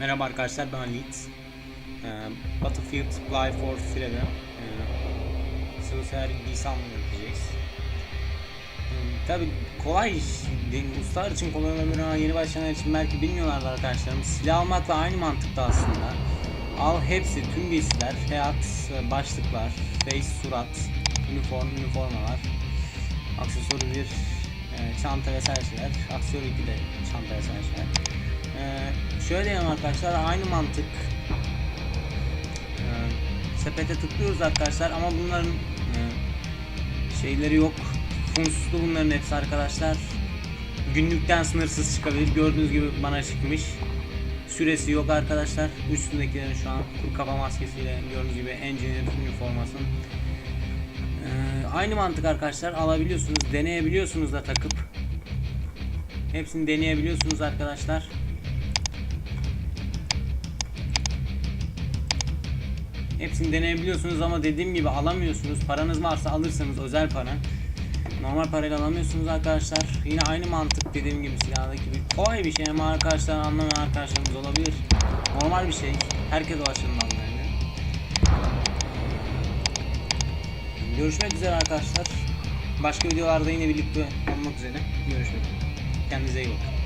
Merhaba arkadaşlar ben Leeds. Ee, Battlefield Fly for Free'de e, Silver Lisan yapacağız. Hmm, Tabi kolay iş. Ustalar için kolay olabilir ama yeni başlayanlar için belki bilmiyorlardı arkadaşlarım. Silah almakla aynı mantıkta aslında. Al hepsi, tüm giysiler, hayat, e, başlıklar, face, surat, üniform, üniformalar, aksesuarı bir e, çanta vesaire şeyler, aksesuarı iki de çanta vesaire şeyler. Ee, şöyle diyelim arkadaşlar aynı mantık. Ee, sepete tıklıyoruz arkadaşlar ama bunların e, şeyleri yok. Funsuzlu bunların hepsi arkadaşlar. Günlükten sınırsız çıkabilir. Gördüğünüz gibi bana çıkmış. Süresi yok arkadaşlar. Üstündekilerin şu an kuru kafa maskesiyle gördüğünüz gibi engineer üniformasın ee, aynı mantık arkadaşlar. Alabiliyorsunuz deneyebiliyorsunuz da takıp. Hepsini deneyebiliyorsunuz arkadaşlar Hepsini deneyebiliyorsunuz ama dediğim gibi alamıyorsunuz. Paranız varsa alırsanız özel para. Normal parayla alamıyorsunuz arkadaşlar. Yine aynı mantık dediğim gibi silahdaki bir kolay bir şey ama arkadaşlar anlamayan arkadaşlarımız olabilir. Normal bir şey. Herkes açıdan anlayabilir. Görüşmek üzere arkadaşlar. Başka videolarda yine birlikte olmak üzere. Görüşmek üzere. Kendinize iyi bakın.